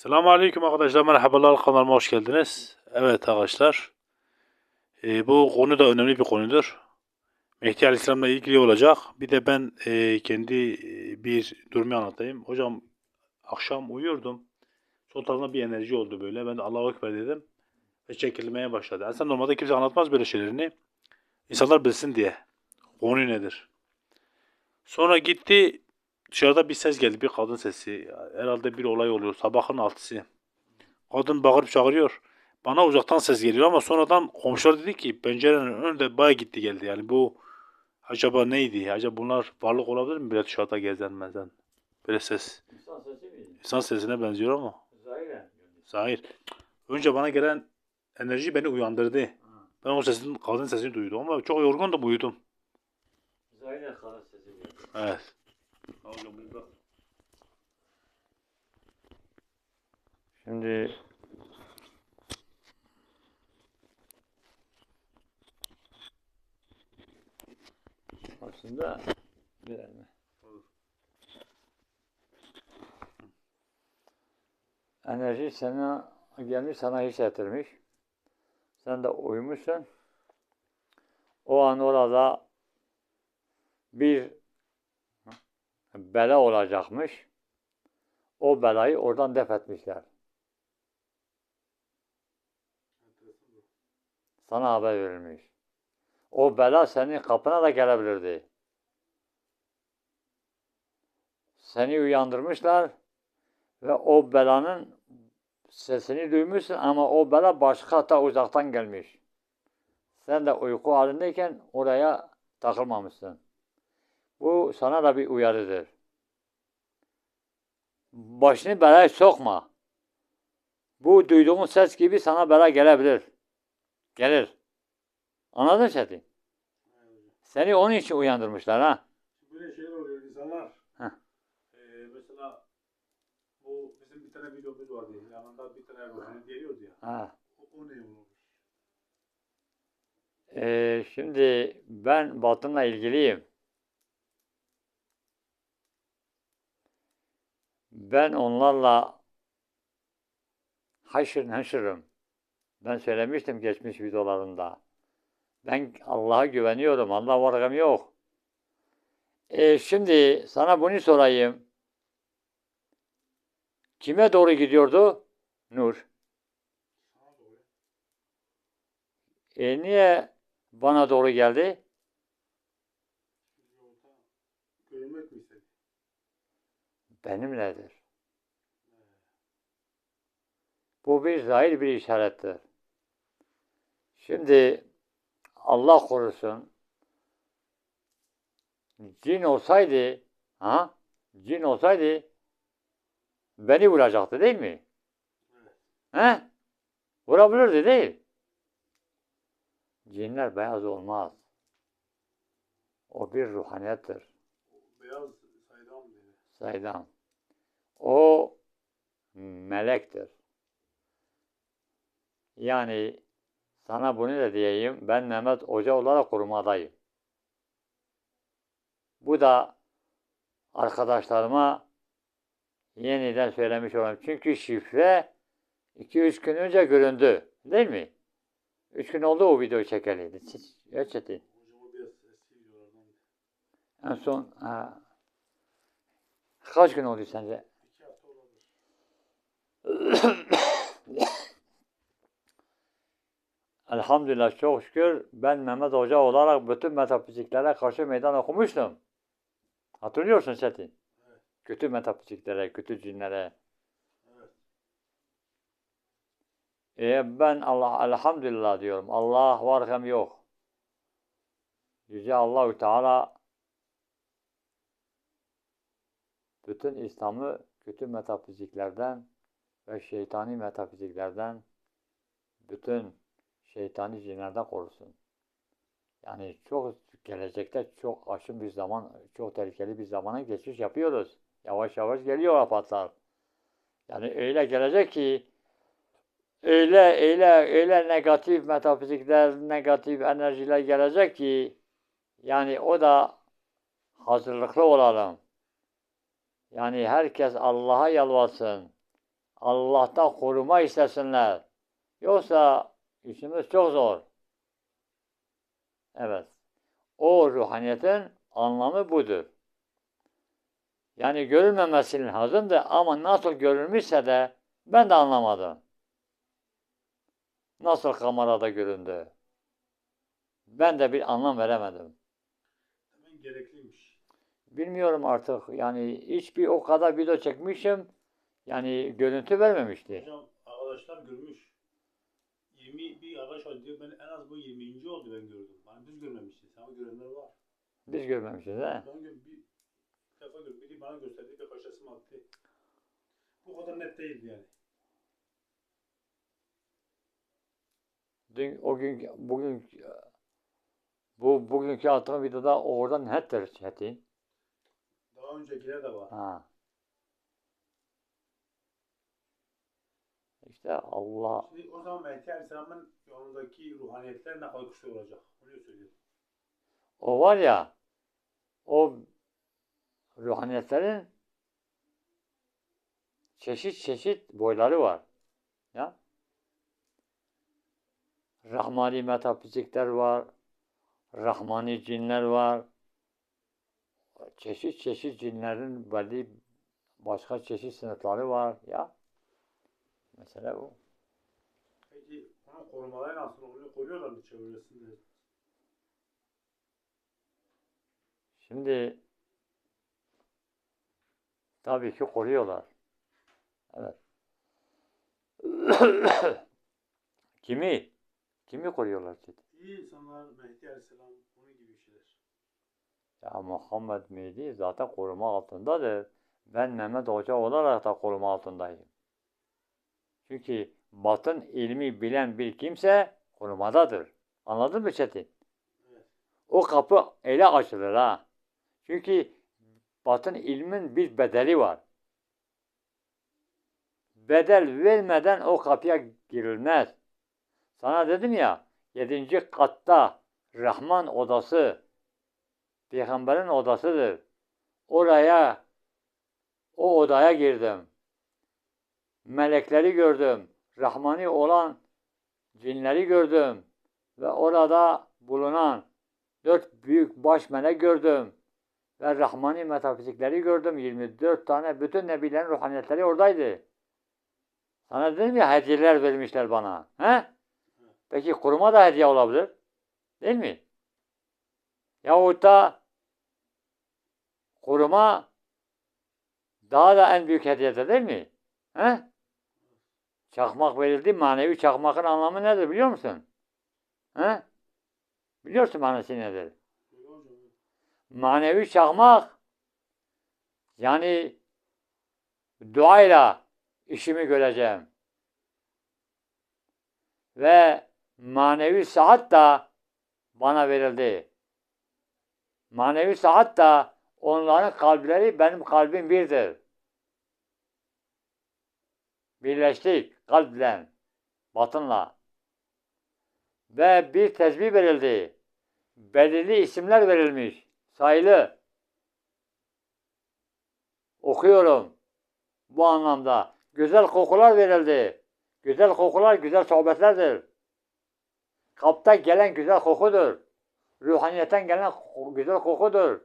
Selamun Aleyküm arkadaşlar. Merhabalar kanalıma hoş geldiniz. Evet arkadaşlar. e, bu konu da önemli bir konudur. Mehdi Aleyhisselam'la ilgili olacak. Bir de ben e, kendi e, bir durumu anlatayım. Hocam akşam uyuyordum. Sol bir enerji oldu böyle. Ben de Allahu Ekber dedim. Ve çekilmeye başladı. Aslında normalde kimse anlatmaz böyle şeylerini. İnsanlar bilsin diye. Konu nedir? Sonra gitti Dışarıda bir ses geldi, bir kadın sesi. Herhalde bir olay oluyor. Sabahın altısı. Kadın bağırıp çağırıyor. Bana uzaktan ses geliyor ama sonradan komşular dedi ki pencerenin önünde baya gitti geldi. Yani bu acaba neydi? Acaba bunlar varlık olabilir mi? Böyle dışarıda gezen mezen. Böyle ses. İnsan sesi miydi? İnsan sesine benziyor ama. Zahiren. Zahir. Önce bana gelen enerji beni uyandırdı. Ben o sesin, kadın sesini duydum ama çok yorgundum uyudum. Zahiren kadın sesi. Evet. Şimdi aslında bir dakika. Enerji sana gelmiş sana hissettirmiş. Sen de uyumuşsun. O an orada bir bela olacakmış. O belayı oradan def etmişler. Sana haber verilmiş. O bela senin kapına da gelebilirdi. Seni uyandırmışlar ve o belanın sesini duymuşsun ama o bela başka hatta uzaktan gelmiş. Sen de uyku halindeyken oraya takılmamışsın. Bu sana da bir uyarıdır. Başını belaya sokma. Bu duyduğun ses gibi sana bela gelebilir. Gelir. Anladın Çetin? Seni onun için uyandırmışlar ha. Böyle şeyler oluyor insanlar. Heh. Ee, mesela bu bizim bir tane videomuz vardı. Yanında bir tane ruhani geliyordu ya. ha. O, o ne olur? Ee, şimdi ben batınla ilgiliyim. Ben onlarla haşır neşirim. Ben söylemiştim geçmiş videolarımda. Ben Allah'a güveniyorum. Allah vargım yok. Ee, şimdi sana bunu sorayım. Kime doğru gidiyordu? Nur. E niye bana doğru geldi? Benimledir. Bu bir zahir bir işarettir. Şimdi Allah korusun cin olsaydı ha cin olsaydı beni vuracaktı değil mi? He? Vurabilirdi değil. Cinler beyaz olmaz. O bir ruhaniyettir. Beyaz saydam. Saydam. O melektir. Yani sana bunu da diyeyim. Ben Mehmet Hoca olarak korumadayım. Bu da arkadaşlarıma yeniden söylemiş olayım. Çünkü şifre 2-3 gün önce göründü. Değil mi? 3 gün oldu o videoyu çekeli. Gerçekten. En son ha, kaç gün oldu sence? Elhamdülillah çok şükür ben Mehmet Hoca olarak bütün metafiziklere karşı meydan okumuştum. Hatırlıyorsun Çetin. Evet. Kötü metafiziklere, kötü cinlere. Evet. E ben Allah elhamdülillah diyorum. Allah var hem yok. Yüce Allahü Teala bütün İslam'ı kötü metafiziklerden ve şeytani metafiziklerden bütün şeytani cinlerden korusun. Yani çok gelecekte çok aşın bir zaman, çok tehlikeli bir zamana geçiş yapıyoruz. Yavaş yavaş geliyor afatlar. Yani öyle gelecek ki öyle öyle öyle negatif metafizikler, negatif enerjiler gelecek ki yani o da hazırlıklı olalım. Yani herkes Allah'a yalvarsın. Allah'tan koruma istesinler. Yoksa işimiz çok zor. Evet. O ruhaniyetin anlamı budur. Yani görülmemesinin lazımdı ama nasıl görülmüşse de ben de anlamadım. Nasıl kamerada göründü? Ben de bir anlam veremedim. Hemen gerekliymiş. Bilmiyorum artık yani hiçbir o kadar video çekmişim yani görüntü vermemişti. Hocam arkadaşlar görmüş. 20 bir arkadaş var diyor ben en az bu 20. oldu ben gördüm. Yani biz görmemişiz ama görenler var. Biz görmemişiz he. Ben gö- bir defa gördüm. Biri bana gösterdi birkaç resim attı. Bu kadar net değildi yani. Dün o gün bugün bu bugünkü attığım videoda oradan nettir Çetin. Daha öncekiler de var. Ha. İşte Allah Şimdi o zaman Mehdi Aleyhisselam'ın yolundaki ruhaniyetler ne kadar güçlü olacak? Onu söylüyorum. o var ya o ruhaniyetlerin çeşit çeşit boyları var. Ya. Rahmani metafizikler var. Rahmani cinler var. Çeşit çeşit cinlerin belli başka çeşit sınıfları var ya. Mesela bu. Peki onu korumaları nasıl oluyor? Koruyorlar mı çevresinde? Şimdi tabii ki koruyorlar. Evet. Kimi? Kimi koruyorlar ki? İyi insanlar Mehdi Aleyhisselam onun gibi şeyler. Ya Muhammed Mehdi zaten koruma altındadır. Ben Mehmet Hoca olarak da koruma altındayım. Çünkü batın ilmi bilen bir kimse korumadadır. Anladın mı Çetin? O kapı ele açılır ha. Çünkü batın ilmin bir bedeli var. Bedel vermeden o kapıya girilmez. Sana dedim ya, yedinci katta Rahman odası, Peygamberin odasıdır. Oraya, o odaya girdim. Melekleri gördüm. Rahmani olan cinleri gördüm. Ve orada bulunan dört büyük baş melek gördüm. Ve Rahmani metafizikleri gördüm. 24 tane bütün nebilerin ruhaniyetleri oradaydı. Sana dedim ya hediyeler vermişler bana. He? Peki kuruma da hediye olabilir. Değil mi? Yahut da kuruma daha da en büyük hediyedir değil mi? He? Çakmak verildi. Manevi çakmakın anlamı nedir biliyor musun? He? Biliyorsun manası nedir? Manevi çakmak yani duayla işimi göreceğim. Ve manevi saat da bana verildi. Manevi saat da onların kalpleri benim kalbim birdir. Birleştik kalple, batınla. Ve bir tezbih verildi. Belirli isimler verilmiş. Sayılı. Okuyorum. Bu anlamda. Güzel kokular verildi. Güzel kokular güzel sohbetlerdir. Kapta gelen güzel kokudur. Ruhaniyetten gelen güzel kokudur.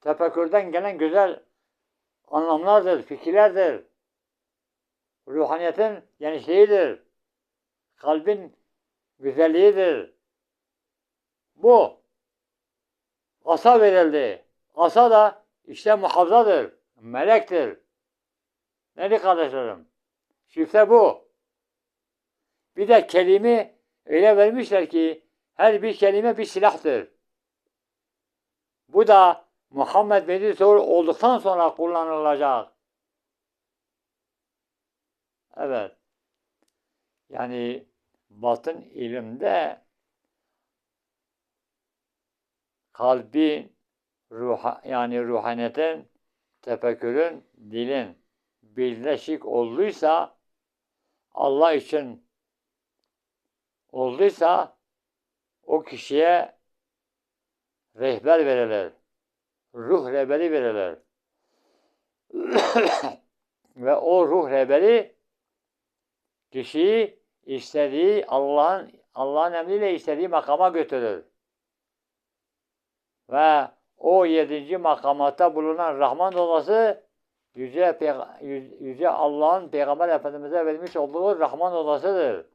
Tefekkürden gelen güzel anlamlardır, fikirlerdir. Ruhaniyetin genişliğidir. Kalbin güzelliğidir. Bu. Asa verildi. Asa da işte muhafzadır. Melektir. Neydi kardeşlerim? Şifre bu. Bir de kelime öyle vermişler ki her bir kelime bir silahtır. Bu da Muhammed Soğur olduktan sonra kullanılacak. Evet. Yani batın ilimde kalbin, ruha, yani ruhaniyetin, tefekkürün, dilin birleşik olduysa Allah için olduysa o kişiye rehber verilir. Ruh rehberi verilir. Ve o ruh rehberi kişiyi istediği Allah'ın Allah'ın emriyle istediği makama götürür. Ve o yedinci makamatta bulunan Rahman odası Yüce- Yüce Allah'ın Peygamber Efendimiz'e vermiş olduğu Rahman odasıdır.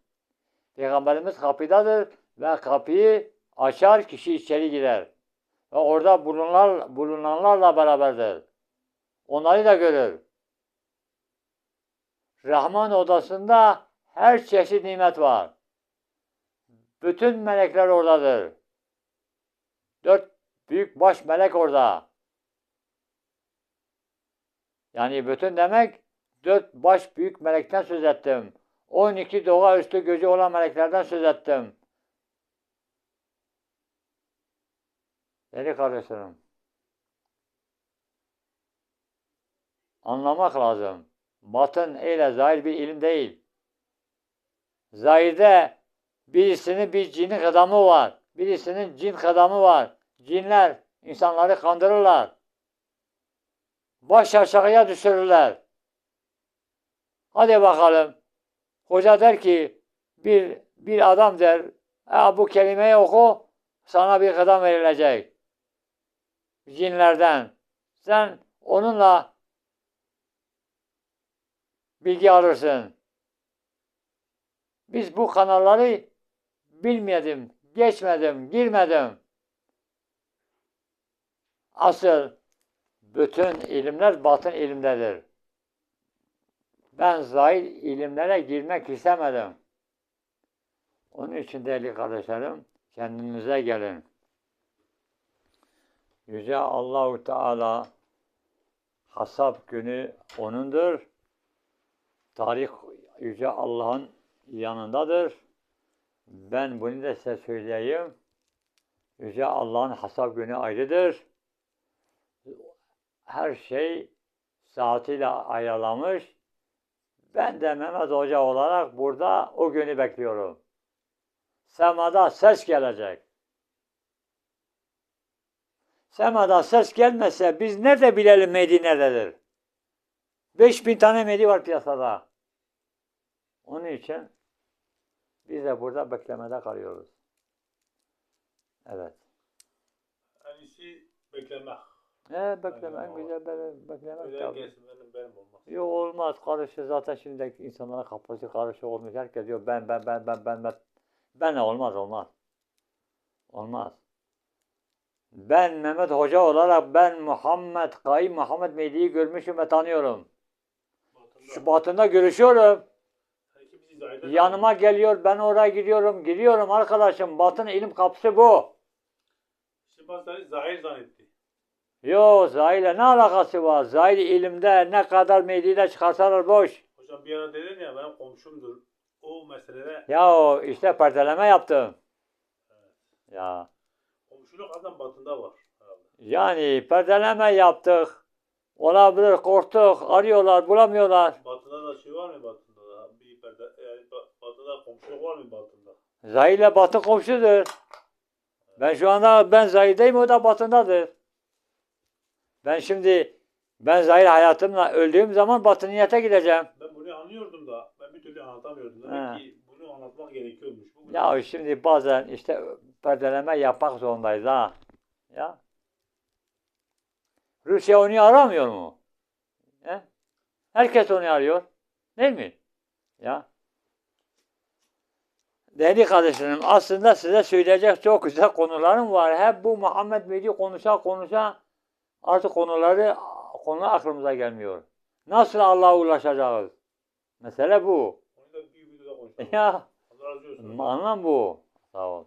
Peygamberimiz kapıdadır ve kapıyı açar kişi içeri girer. Ve orada bulunanlar, bulunanlarla beraberdir. Onları da görür. Rahman odasında her çeşit nimet var. Bütün melekler oradadır. Dört büyük baş melek orada. Yani bütün demek dört baş büyük melekten söz ettim. 12 doğa üstü gözü olan meleklerden söz ettim. Değerli kardeşlerim. Anlamak lazım. Batın ile zahir bir ilim değil. Zahirde birisinin bir cinin adamı var. Birisinin cin adamı var. Cinler insanları kandırırlar. Baş aşağıya düşürürler. Hadi bakalım. Hoca der ki bir bir adam der "Ha, bu kelimeyi oku sana bir kadam verilecek. Cinlerden. Sen onunla bilgi alırsın. Biz bu kanalları bilmedim, geçmedim, girmedim. Asıl bütün ilimler batın ilimdedir. Ben zahir ilimlere girmek istemedim. Onun için değerli kardeşlerim, kendinize gelin. Yüce Allahu Teala hasap günü O'nundur. Tarih Yüce Allah'ın yanındadır. Ben bunu da size söyleyeyim. Yüce Allah'ın hasap günü ayrıdır. Her şey saatiyle ayarlamış. Ben de Mehmet Hoca olarak burada o günü bekliyorum. Semada ses gelecek. Semada ses gelmese biz nerede bilelim Mehdi nerededir? 5000 tane Mehdi var piyasada. Onun için biz de burada beklemede kalıyoruz. Evet. En iyisi beklemek. Ne bekleme en güzel böyle beklemek Öyle tabii. gelsin benim benim olmaz. Yok olmaz karışı zaten şimdi insanlara kafası karışı olmuş. Herkes diyor ben ben ben ben ben ben. Ben olmaz olmaz. Olmaz. Ben Mehmet Hoca olarak ben Muhammed Kayı Muhammed Mehdi'yi görmüşüm ve tanıyorum. Batında. Şu batında görüşüyorum. Yanıma geliyor ben oraya gidiyorum. Gidiyorum arkadaşım. Batın ilim kapısı bu. Şimdi bazıları zahir zannetti. Yo zahile ne alakası var? Zahil ilimde ne kadar Mehdi'de çıkarsalar boş. Hocam bir ara dedin ya benim komşumdur. O meselede Ya o işte perdeleme yaptım. Ya. komşuluk adam batında var. Yani perdeleme yaptık. Olabilir korktuk. Arıyorlar bulamıyorlar. Batında da şey var mı batında da? Bir perde, yani ba- batında komşuluk var mı batında? Zahir ile batı komşudur. Ben şu anda ben Zahir'deyim o da batındadır. Ben şimdi ben Zahir hayatımla öldüğüm zaman batıniyete gideceğim. Ben bunu anlıyordum da ben bir türlü anlatamıyordum. Demek He. ki bunu anlatmak gerekiyormuş. Bu Ya şimdi bazen işte perdeleme yapmak zorundayız ha. Ya. Rusya onu aramıyor mu? He? Herkes onu arıyor. Değil mi? Ya. Değerli kardeşlerim aslında size söyleyecek çok güzel konularım var. Hep bu Muhammed Mehdi konuşa konuşa artık konuları konu aklımıza gelmiyor. Nasıl Allah'a ulaşacağız? Mesele bu. Ya anlam bu. Sağ ol.